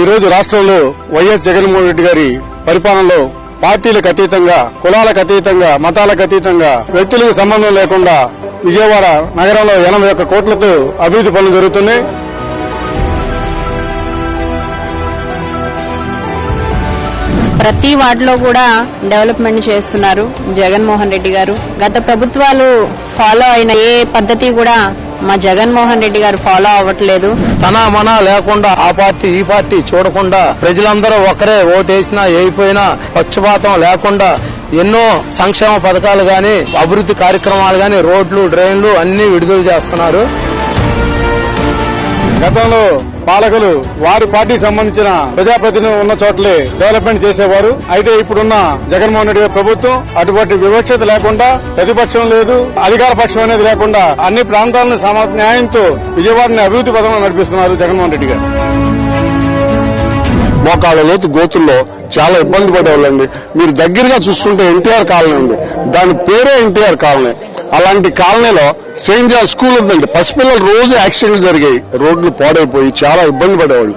ఈ రోజు రాష్ట్రంలో వైఎస్ జగన్మోహన్ రెడ్డి గారి పరిపాలనలో పార్టీలకు అతీతంగా కులాలకు అతీతంగా మతాలకు అతీతంగా వ్యక్తులకు సంబంధం లేకుండా విజయవాడ నగరంలో ఎనభై ఒక్క కోట్లతో అభివృద్ధి పనులు జరుగుతున్నాయి. ప్రతి వార్డులో కూడా డెవలప్మెంట్ చేస్తున్నారు జగన్మోహన్ రెడ్డి గారు. గత ప్రభుత్వాలు ఫాలో అయిన ఏ పద్ధతి కూడా మా జగన్మోహన్ రెడ్డి గారు ఫాలో అవ్వట్లేదు. తన మన లేకుండా ఆ పార్టీ ఈ పార్టీ చూడకుండా ప్రజలందరూ ఒకరే ఓటేసినా ఏపోయినా పక్షపాతం లేకుండా ఎన్నో సంక్షేమ పథకాలు గాని అభివృద్ధి కార్యక్రమాలు గాని రోడ్లు డ్రైన్లు అన్ని విడుదల చేస్తున్నారు. గతంలో పాలకులు వారి పార్టీకి సంబంధించిన ప్రజాప్రతినిధులు ఉన్న చోట్లే డెవలప్మెంట్ చేసేవారు. అయితే ఇప్పుడున్న జగన్మోహన్ రెడ్డి ప్రభుత్వం అటువంటి వివక్షత లేకుండా ప్రతిపక్షం లేదు అధికార పక్షం అనేది లేకుండా అన్ని ప్రాంతాలను సమ న్యాయంతో విజయవాడని అభివృద్ధి పథంలో నడిపిస్తున్నారు జగన్మోహన్ రెడ్డి గారు. మోకాళ్ళ లోతు గోతుల్లో చాలా ఇబ్బంది పడేవాళ్ళండి మీరు దగ్గరగా చూసుకుంటే ఎన్టీఆర్ కాలనీ ఉంది. దాని పేరే ఎన్టీఆర్ కాలనీ. అలాంటి కాలనీలో సెయింట్ జాన్ స్కూల్ ఉందండి. పసిపిల్లలు రోజు యాక్సిడెంట్లు జరిగాయి. రోడ్లు పాడైపోయి చాలా ఇబ్బంది పడేవాళ్ళు.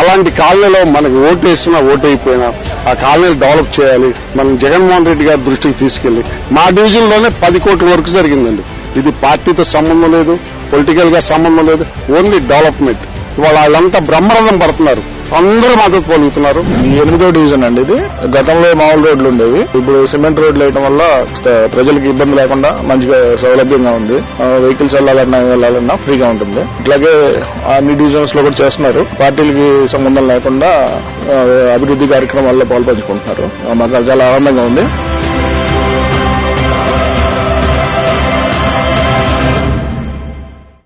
అలాంటి కాలనీలో మనకి ఓటు వేసినా ఓటు అయిపోయినా ఆ కాలనీలు డెవలప్ చేయాలి. మనం జగన్మోహన్ రెడ్డి గారి దృష్టికి తీసుకెళ్ళి మా డివిజన్లోనే పది కోట్ల వరకు జరిగిందండి. ఇది పార్టీతో సంబంధం లేదు పొలిటికల్గా సంబంధం లేదు ఓన్లీ డెవలప్మెంట్. ఇవాళ వాళ్ళంతా బ్రహ్మరథం పడుతున్నారు. అందరూ మద్దతు పలుకుతున్నారు ఎనిమిదో డివిజన్ అండి ఇది. గతంలో మామూలు రోడ్లు ఉండేవి. ఇప్పుడు సిమెంట్ రోడ్లు వేయడం వల్ల ప్రజలకు ఇబ్బంది లేకుండా మంచిగా సౌలభ్యంగా ఉంది. వెహికల్స్ వెళ్ళాలన్నా వెళ్ళాలన్నా ఫ్రీగా ఉంటుంది. ఇట్లాగే అన్ని డివిజన్స్లో కూడా చేస్తున్నారు. పార్టీలకి సంబంధం లేకుండా అభివృద్ధి కార్యక్రమాల్లో పాల్పంచుకుంటున్నారు. మాకు చాలా ఆనందంగా ఉంది.